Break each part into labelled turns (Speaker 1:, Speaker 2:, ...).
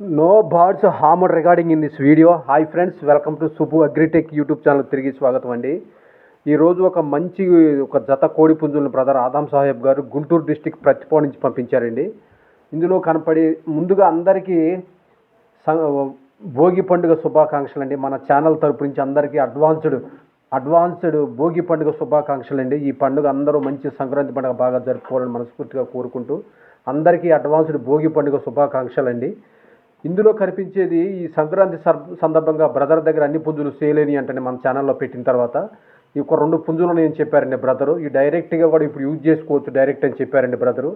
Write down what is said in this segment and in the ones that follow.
Speaker 1: No birds hammer regarding in this video hi friends welcome to Subbu agritech YouTube channel తిరిగి స్వాగతం అండి. ఈరోజు ఒక మంచి ఒక జత కోడి పుంజులను బ్రదర్ ఆదాం సాహెబ్ గారు గుంటూరు డిస్టిక్ ప్రతిపో నుంచి పంపించారండి. ఇందులో కనపడి ముందుగా అందరికీ భోగి పండుగ శుభాకాంక్షలు అండి. మన ఛానల్ తరపు నుంచి అందరికీ అడ్వాన్స్డ్ అడ్వాన్స్డ్ భోగి పండుగ శుభాకాంక్షలు అండి. ఈ పండుగ అందరూ మంచి సంక్రాంతి పండుగ బాగా జరుపుకోవాలని మనస్ఫూర్తిగా కోరుకుంటూ అందరికీ అడ్వాన్స్డ్ భోగి పండుగ శుభాకాంక్షలు అండి. ఇందులో కనిపించేది ఈ సంక్రాంతి సందర్భంగా బ్రదర్ దగ్గర అన్ని పుంజులు సేలేని అంటే మన ఛానల్లో పెట్టిన తర్వాత. ఈ ఒక రెండు పుంజులు నేను చెప్పారండి బ్రదరు. ఈ డైరెక్ట్గా కూడా ఇప్పుడు యూజ్ చేసుకోవచ్చు డైరెక్ట్ అని చెప్పారండి బ్రదరు.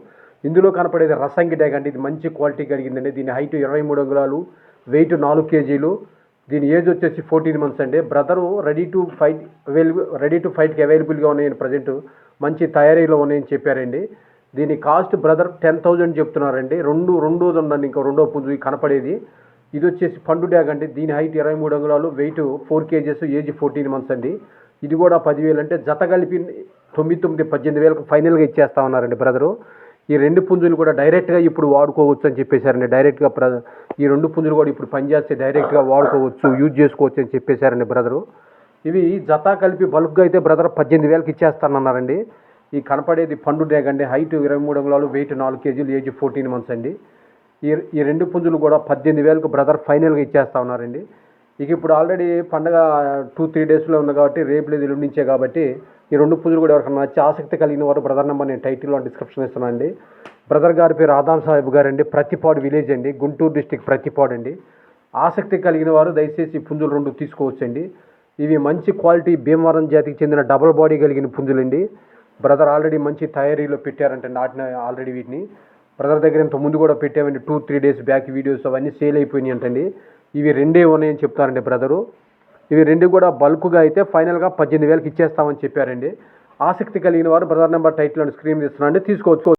Speaker 1: ఇందులో కనపడేది రసంగి డ్యాగ్ అండి ఇది మంచి క్వాలిటీ కలిగిందండి. దీని హైట్ ఇరవై మూడు అంగుళాలు వెయిట్ నాలుగు కేజీలు. దీని ఏజ్ వచ్చేసి ఫోర్టీన్ మంత్స్ అండి. Brother ready to fight available ready to ఫైట్కి అవైలబుల్గా ఉన్నాయని ప్రజెంట్ మంచి తయారీలో ఉన్నాయని చెప్పారండి. దీని కాస్ట్ బ్రదర్ టెన్ థౌజండ్ చెప్తున్నారండి. రెండు రెండోది ఉందండి ఇంకో రెండో పుంజు కనపడేది. ఇది వచ్చేసి పండు డ్యాగ్ అండి. దీని హైట్ ఇరవై మూడు అంగుళాలు weight four kgs age fourteen months అండి. ఇది కూడా పదివేలు అంటే జత కలిపి తొమ్మిది తొమ్మిది పద్దెనిమిది వేలకు ఫైనల్గా ఇచ్చేస్తా ఉన్నారండి బ్రదరు. ఈ రెండు పుంజులు కూడా డైరెక్ట్గా ఇప్పుడు వాడుకోవచ్చు అని చెప్పేశారండి. డైరెక్ట్గా ప్ర ఈ రెండు పుంజులు కూడా ఇప్పుడు పనిచేస్తే డైరెక్ట్గా వాడుకోవచ్చు యూజ్ చేసుకోవచ్చు అని చెప్పేశారండి బ్రదరు. ఇవి జత కలిపి బల్క్గా అయితే బ్రదర్ పద్దెనిమిది వేలకు ఇచ్చేస్తానన్నారండి. ఈ కనపడేది పండు డ్యాగ్ అండి హైట్ ఇరవై మూడు అంగుళాలు వెయిట్ నాలుగు కేజీలు ఏజ్ ఫోర్టీన్ మంత్స్ అండి. ఈ ఈ రెండు పుంజులు కూడా పద్దెనిమిది వేలకు బ్రదర్ ఫైనల్గా ఇచ్చేస్తా ఉన్నారండి. ఇక ఇప్పుడు ఆల్రెడీ పండగ టూ త్రీ డేస్లో ఉంది కాబట్టి రేపు లేదు ఎల్లుండి నుంచే కాబట్టి ఈ రెండు పూజలు కూడా ఎవరికైనా నచ్చి ఆసక్తి కలిగిన వారు బ్రదర్ నెంబర్ నేను టైటిల్లో డిస్క్రిప్షన్ ఇస్తున్నాను అండి. బ్రదర్ గారి పేరు ఆదాం సాహెబ్ గారు అండి ప్రతిపాడు విలేజ్ అండి గుంటూరు డిస్టిక్ ప్రతిపాడు అండి. ఆసక్తి కలిగిన వారు దయచేసి పుంజులు రెండు తీసుకోవచ్చండి. ఇవి మంచి క్వాలిటీ భీమవరం జాతికి చెందిన డబుల్ బాడీ కలిగిన పుంజులండి. బ్రదర్ ఆల్రెడీ మంచి తయారీలో పెట్టారంటే నాటిన ఆల్రెడీ వీటిని. బ్రదర్ దగ్గర ఇంత ముందు కూడా పెట్టామండి two three days back videos అవన్నీ సేల్ అయిపోయినాయి అంటండి. ఇవి రెండే ఉన్నాయని చెప్తారండి బ్రదరు. ఇవి రెండు కూడా బల్క్గా అయితే ఫైనల్గా పద్దెనిమిది వేలకు ఇచ్చేస్తామని చెప్పారండి. ఆసక్తి కలిగిన వారు brother number title and screen ఇస్తున్నారండి. తీసుకోవచ్చు.